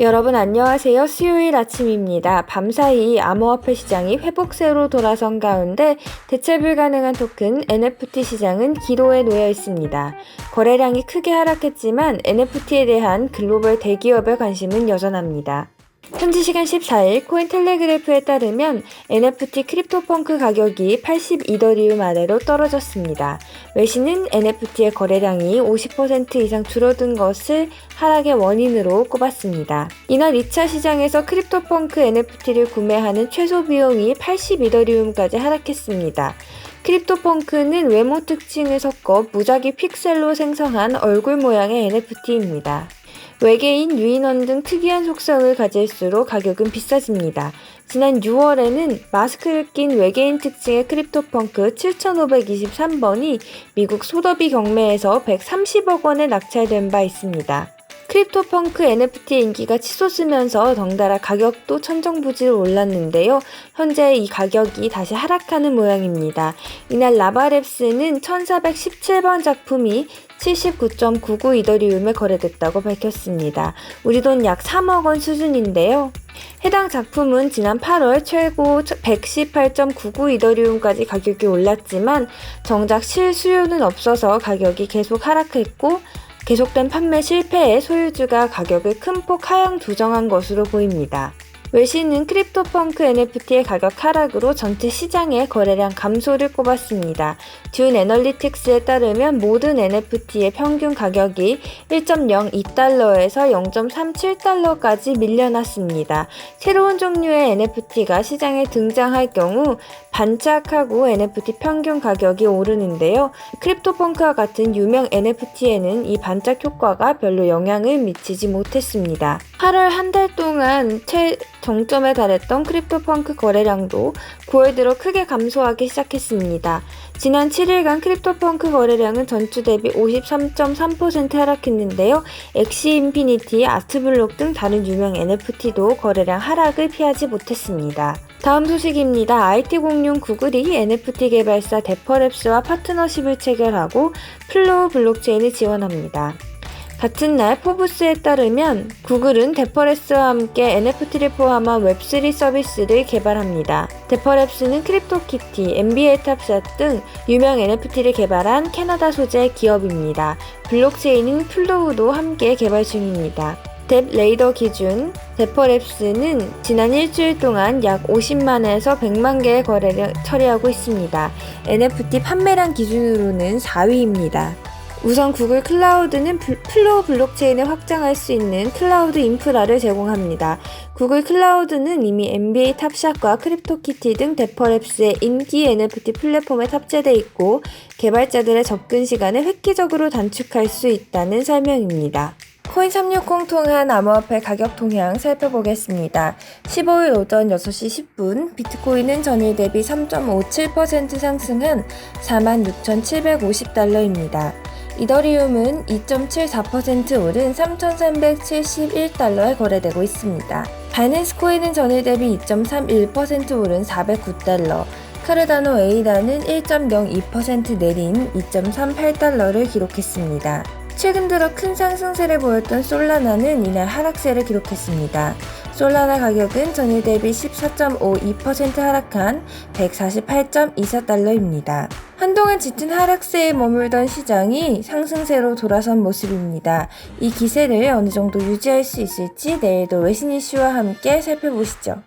여러분 안녕하세요. 수요일 아침입니다. 밤사이 암호화폐 시장이 회복세로 돌아선 가운데 대체 불가능한 토큰 NFT 시장은 기로에 놓여 있습니다. 거래량이 크게 하락했지만 NFT에 대한 글로벌 대기업의 관심은 여전합니다. 현지 시간 14일 코인 텔레그래프에 따르면 NFT 크립토펑크 가격이 82더리움 아래로 떨어졌습니다. 외신은 NFT의 거래량이 50% 이상 줄어든 것을 하락의 원인으로 꼽았습니다. 이날 2차 시장에서 크립토펑크 NFT를 구매하는 최소 비용이 82더리움까지 하락했습니다. 크립토펑크는 외모 특징을 섞어 무작위 픽셀로 생성한 얼굴 모양의 NFT입니다. 외계인, 유인원 등 특이한 속성을 가질수록 가격은 비싸집니다. 지난 6월에는 마스크를 낀 외계인 특징의 크립토펑크 7523번이 미국 소더비 경매에서 130억 원에 낙찰된 바 있습니다. 크립토펑크 NFT 인기가 치솟으면서 덩달아 가격도 천정부지로 올랐는데요. 현재 이 가격이 다시 하락하는 모양입니다. 이날 라바랩스는 1417번 작품이 79.99 이더리움에 거래됐다고 밝혔습니다. 우리 돈 약 3억 원 수준인데요. 해당 작품은 지난 8월 최고 118.99 이더리움까지 가격이 올랐지만 정작 실수요는 없어서 가격이 계속 하락했고 계속된 판매 실패에 소유주가 가격을 큰 폭 하향 조정한 것으로 보입니다. 외신은 크립토펑크 NFT의 가격 하락으로 전체 시장의 거래량 감소를 꼽았습니다. 준 애널리틱스에 따르면 모든 NFT의 평균 가격이 1.02달러에서 0.37달러까지 밀려났습니다. 새로운 종류의 NFT가 시장에 등장할 경우 반짝하고 NFT 평균 가격이 오르는데요. 크립토펑크와 같은 유명 NFT에는 이 반짝 효과가 별로 영향을 미치지 못했습니다. 8월 한 달 동안 최 정점에 달했던 크립토펑크 거래량도 9월 들어 크게 감소하기 시작했습니다. 지난 7일간 크립토펑크 거래량은 전주 대비 53.3% 하락했는데요. 엑시 인피니티, 아트블록 등 다른 유명 NFT도 거래량 하락을 피하지 못했습니다. 다음 소식입니다. IT 공룡 구글이 NFT 개발사 데퍼랩스와 파트너십을 체결하고 플로우 블록체인을 지원합니다. 같은 날 포브스에 따르면 구글은 데퍼랩스와 함께 NFT를 포함한 웹3 서비스를 개발합니다. 데퍼랩스는 크립토키티, NBA 탑샷 등 유명 NFT를 개발한 캐나다 소재 기업입니다. 블록체인인 플로우도 함께 개발 중입니다. 뎁 레이더 기준 데퍼랩스는 지난 일주일 동안 약 50만에서 100만 개의 거래를 처리하고 있습니다. NFT 판매량 기준으로는 4위입니다. 우선 구글 클라우드는 플로우 블록체인을 확장할 수 있는 클라우드 인프라를 제공합니다. 구글 클라우드는 이미 NBA 탑샷과 크립토키티 등 데퍼랩스의 인기 NFT 플랫폼에 탑재되어 있고 개발자들의 접근 시간을 획기적으로 단축할 수 있다는 설명입니다. 코인 360 통한 암호화폐 가격 동향 살펴보겠습니다. 15일 오전 6시 10분 비트코인은 전일 대비 3.57% 상승한 46,750달러입니다. 이더리움은 2.74% 오른 3,371달러에 거래되고 있습니다. 바이낸스 코인은 전일 대비 2.31% 오른 409달러, 카르다노 에이다는 1.02% 내린 2.38달러를 기록했습니다. 최근 들어 큰 상승세를 보였던 솔라나는 이날 하락세를 기록했습니다. 솔라나 가격은 전일 대비 14.52% 하락한 148.24달러입니다. 한동안 짙은 하락세에 머물던 시장이 상승세로 돌아선 모습입니다. 이 기세를 어느 정도 유지할 수 있을지 내일도 외신 이슈와 함께 살펴보시죠.